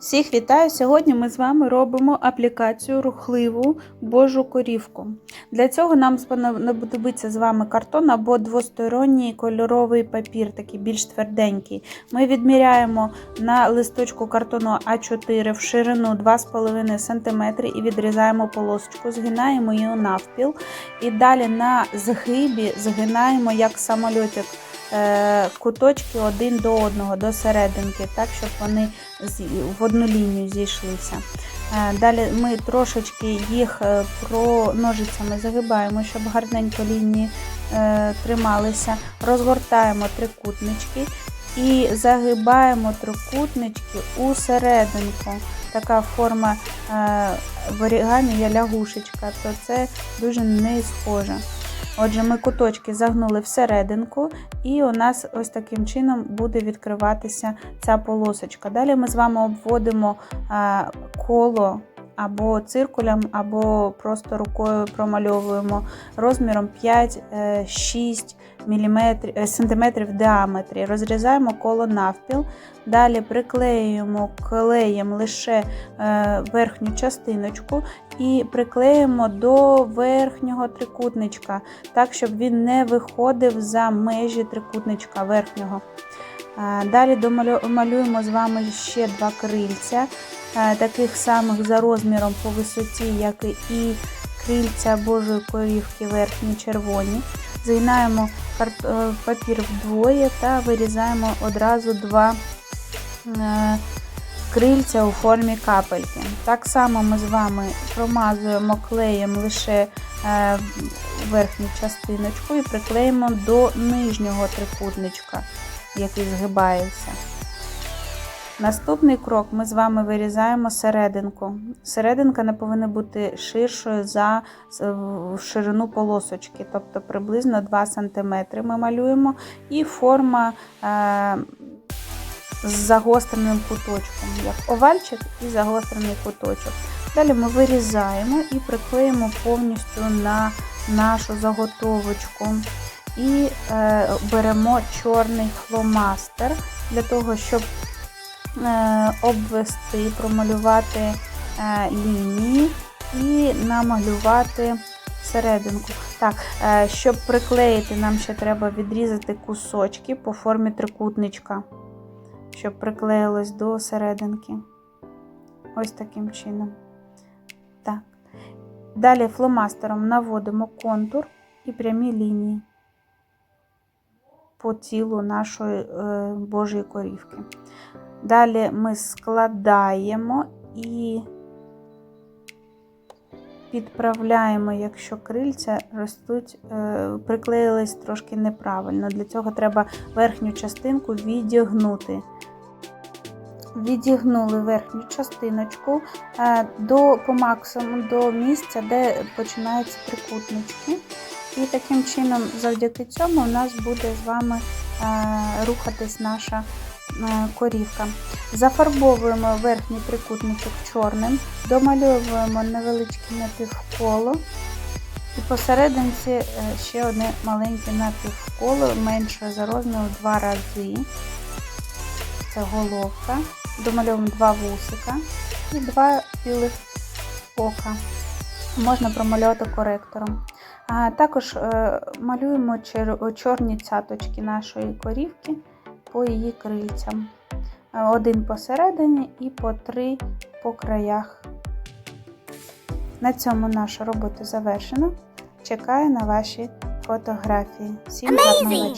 Всіх вітаю! Сьогодні ми з вами робимо аплікацію рухливу Божу корівку. Для цього нам знадобиться з вами картон або двосторонній кольоровий папір, такий більш тверденький. Ми відміряємо на листочку картону А4 в ширину 2,5 см і відрізаємо полосочку, згинаємо її навпіл. І далі на згибі згинаємо як самольотик куточки один до одного, до серединки, так, щоб вони в одну лінію зійшлися. Е, Далі ми трошечки їх е, про ножицями загибаємо, щоб гарненько лінії е, трималися. Розгортаємо трикутнички і загибаємо трикутнички у серединку. Така форма е, в орігамі є лягушечка, то це дуже не схоже. Отже, ми куточки загнули всерединку, і у нас ось таким чином буде відкриватися ця полосочка. Далі ми з вами обводимо коло або циркулем, або просто рукою промальовуємо розміром 5-6 мм, сантиметрів в діаметрі. Розрізаємо коло навпіл. Далі приклеюємо клеєм лише е, верхню частиночку і приклеїмо до верхнього трикутничка, так, щоб він не виходив за межі трикутничка верхнього. Е, Далі домалю- малюємо з вами ще два крильця, е, таких самих за розміром по висоті, як і крильця Божої корівки верхні червоні. Згинаємо е, папір вдвоє та вирізаємо одразу два е, крильця у формі капельки. Так само ми з вами промазуємо клеєм лише е, верхню частиночку і приклеїмо до нижнього трикутничка, який згибається. Наступний крок ми з вами вирізаємо серединку. Серединка не повинна бути ширшою за ширину полосочки, тобто приблизно 2 см ми малюємо, і форма е, з загостреним куточком, як овальчик і загострений куточок. Далі ми вирізаємо і приклеїмо повністю на нашу заготовочку. І е, беремо чорний фломастер для того, щоб обвести, промалювати е, лінії і намалювати серединку. Так, е, щоб приклеїти, нам ще треба відрізати кусочки по формі трикутничка, щоб приклеїлось до серединки. Ось таким чином. Так. Далі фломастером наводимо контур і прямі лінії по тілу нашої е, Божої корівки. Далі ми складаємо і підправляємо, якщо крильця ростуть, е, приклеїлись трошки неправильно. Для цього треба верхню частинку відігнути. Відігнули верхню частиночку е, до, по максимуму до місця, де починаються трикутнички. І таким чином, завдяки цьому, у нас буде з вами е, рухатись наша корівка. Зафарбовуємо верхній трикутничок чорним, домальовуємо невеличке напівколо. І посерединці е, ще одне маленьке напівколо, менше за розміром два рази. Це головка. Домальовуємо два вусика і два білих ока. Можна промалювати коректором. А також е, малюємо чорні цяточки нашої корівки по її крильцям. Е, Один посередині і по три по краях. На цьому наша робота завершена. Чекаю на ваші фотографії. Всім гарного вечора!